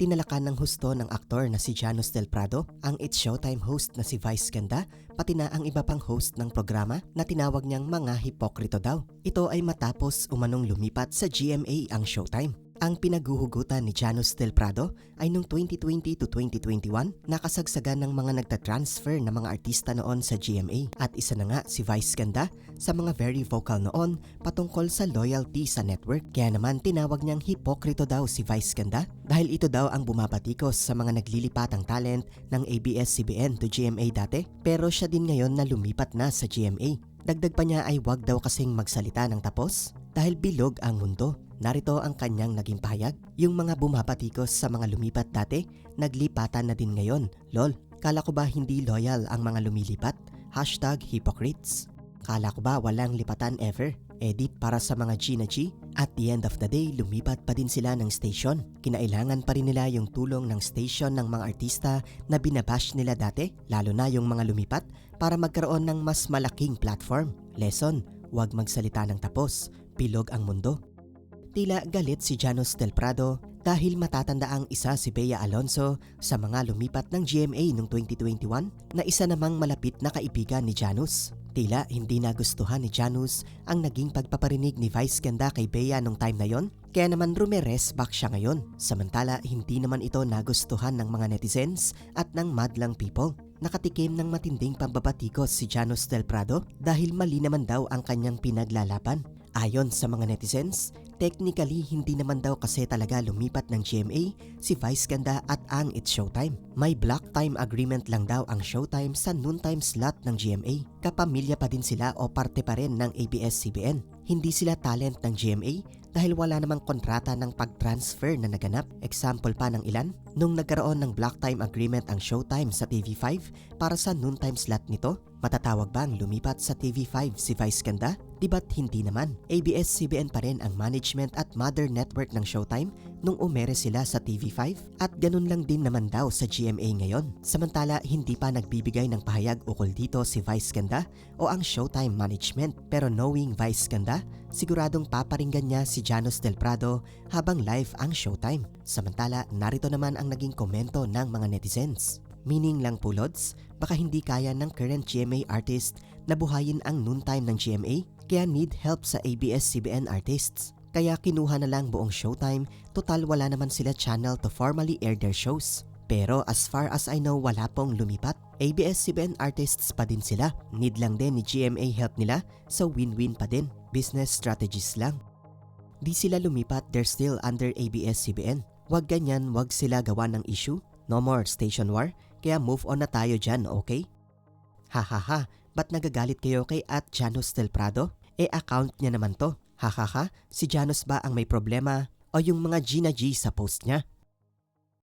Tinalakan ng husto ng aktor na si Janos Del Prado, ang It's Showtime host na si Vice Ganda, pati na ang iba pang host ng programa na tinawag niyang mga hipokrito daw. Ito ay matapos umanong lumipat sa GMA ang Showtime. Ang pinaguhugutan ni Janos Del Prado ay noong 2020 to 2021 nakasagsagan ng mga nagtatransfer na mga artista noon sa GMA at isa na nga si Vice Ganda sa mga very vocal noon patungkol sa loyalty sa network. Kaya naman tinawag niyang hipokrito daw si Vice Ganda dahil ito daw ang bumabatikos sa mga naglilipatang talent ng ABS-CBN to GMA dati pero siya din ngayon na lumipat na sa GMA. Dagdag pa niya ay wag daw kasing magsalita ng tapos dahil bilog ang mundo. Narito ang kanyang naging pahayag. Yung mga bumabatikos sa mga lumipat dati, naglipatan na din ngayon. Lol, kala ko ba hindi loyal ang mga lumilipat? Hashtag hypocrites. Kala ko ba walang lipatan ever? Edit para sa mga G na G? At the end of the day, lumipat pa din sila ng station. Kinailangan pa rin nila yung tulong ng station ng mga artista na binabash nila dati, lalo na yung mga lumipat, para magkaroon ng mas malaking platform. Lesson, huwag magsalita ng tapos. Pilog ang mundo. Tila galit si Janos Del Prado dahil matatanda ang isa si Bea Alonso sa mga lumipat ng GMA noong 2021 na isa namang malapit na kaibigan ni Janus. Tila hindi nagustuhan ni Janus ang naging pagpaparinig ni Vice Ganda kay Bea nung time na yon. Kaya naman rumeres back siya ngayon. Samantala hindi naman ito nagustuhan ng mga netizens at ng madlang people. Nakatikim ng matinding pambabatikos si Janus Del Prado dahil mali naman daw ang kanyang pinaglalaban. Ayon sa mga netizens, technically hindi naman daw kasi talaga lumipat ng GMA si Vice Ganda at ang It's Showtime. May block time agreement lang daw ang Showtime sa noontime slot ng GMA. Kapamilya pa din sila o parte pa rin ng ABS-CBN. Hindi sila talent ng GMA dahil wala namang kontrata ng pag-transfer na naganap. Example pa ng ilan, nung nagkaroon ng block time agreement ang Showtime sa TV5 para sa noontime slot nito, matatawag bang lumipat sa TV5 si Vice Ganda? Di ba't hindi naman? ABS-CBN pa rin ang management at mother network ng Showtime nung umere sila sa TV5 at ganun lang din naman daw sa GMA ngayon. Samantala, hindi pa nagbibigay ng pahayag ukol dito si Vice Ganda o ang Showtime management pero knowing Vice Ganda, siguradong paparinggan niya si Janos Del Prado habang live ang Showtime. Samantala, narito naman ang naging komento ng mga netizens. Meaning lang po Lods, baka hindi kaya ng current GMA artist na buhayin ang noontime ng GMA kaya need help sa ABS-CBN artists. Kaya kinuha na lang buong Showtime, total wala naman sila channel to formally air their shows. Pero as far as I know wala pong lumipat. ABS-CBN artists pa din sila. Need lang din ni GMA help nila, so win-win pa din. Business strategies lang. Di sila lumipat, they're still under ABS-CBN. Wag ganyan, wag sila gawa ng issue. No more station war, kaya move on na tayo dyan, okay? Hahaha, ba't nagagalit kayo kay at Janos Del Prado? E account niya naman to. Hahaha, si Janos ba ang may problema o yung mga G na G sa post niya?